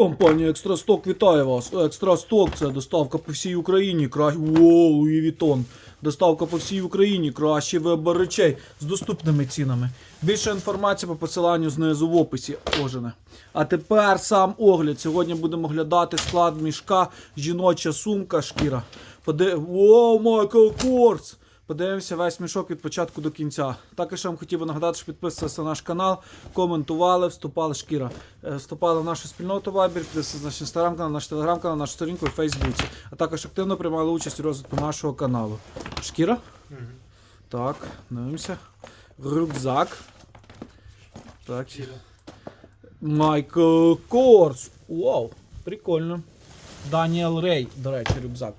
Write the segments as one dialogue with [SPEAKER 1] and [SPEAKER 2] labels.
[SPEAKER 1] Компанія Екстрасток вітає вас. Екстрасток це доставка по всій Україні. Кра... Вітон. Доставка по всій Україні. Кращий вибір речей з доступними цінами. Більше інформації по посиланню знизу в описі. Кожане. А тепер сам огляд. Сьогодні будемо оглядати склад мішка, жіноча сумка, шкіра. Поди... Воу, Майкл Корс! Подивимося весь мішок від початку до кінця. Також я вам хотів би нагадати, що підписувалися на наш канал, коментували, вступали шкіра. Е, Вступали в нашу спільноту Viber, підписувалися на наш інстаграм-канал, наш телеграм-канал, нашу сторінку у Фейсбуці. А також активно приймали участь у розвитку нашого каналу. Шкіра? Так, дивимося. Рюкзак. Так. Майкл Корс. Вау, прикольно. Даніел Рей, до речі, рюкзак.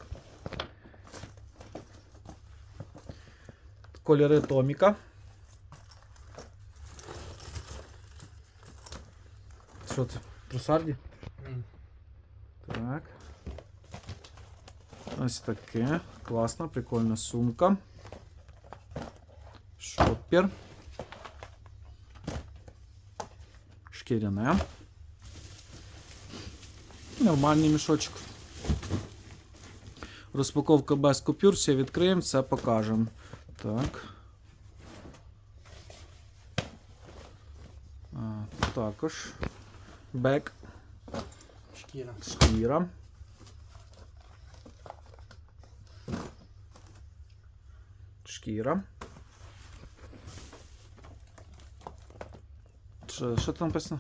[SPEAKER 1] Кольори Томіка. Що це? Трусарді? Так. Ось таке. Класна, прикольна сумка. Шоппер. Шкіряне. Нормальний мішочок. Розпаковка без купюр, все відкриємо, все покажемо. Так. А, також. Бек,
[SPEAKER 2] Шкіра.
[SPEAKER 1] шкіра. Шкіра. Що, що там написано?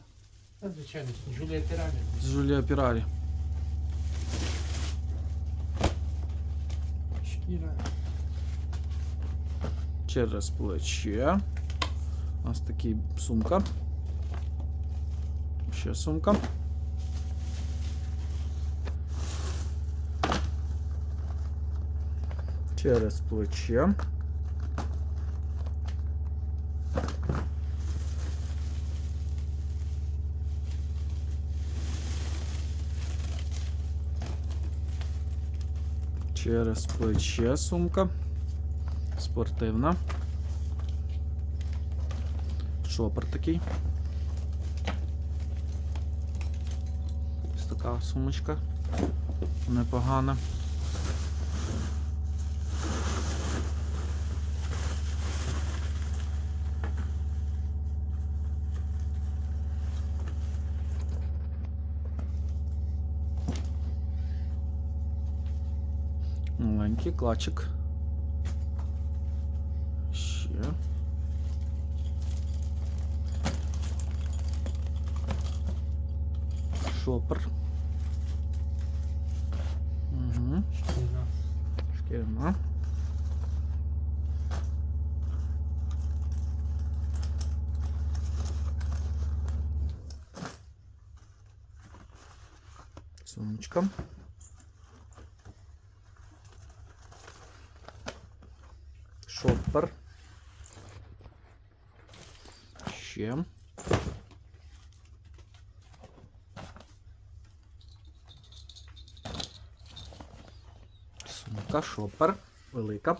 [SPEAKER 2] Звичайно, Джулія Піралі.
[SPEAKER 1] З Жулія Пірарі.
[SPEAKER 2] Шкіра.
[SPEAKER 1] Через плече. Ось такий сумка. Ще сумка. Через плече. Через плече сумка. Спортивна. Шопер такий. Ось така сумочка. Непогана. Маленький клачик. Ще. Шопер. Угу.
[SPEAKER 2] Шкіра.
[SPEAKER 1] Шкіряна. Сумочка. Шопер. Ще. Сумка, шопер. Велика.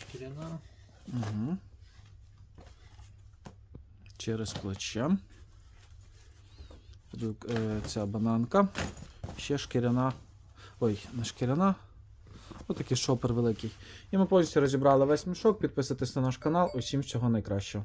[SPEAKER 2] Шкіряна.
[SPEAKER 1] Угу. Через плече. Е, Ця бананка. Ще шкіряна. Ой, не шкіряна. Отакий шопер великий. І ми повністю розібрали весь мішок. Підписуйтесь на наш канал. Усім всього найкращого.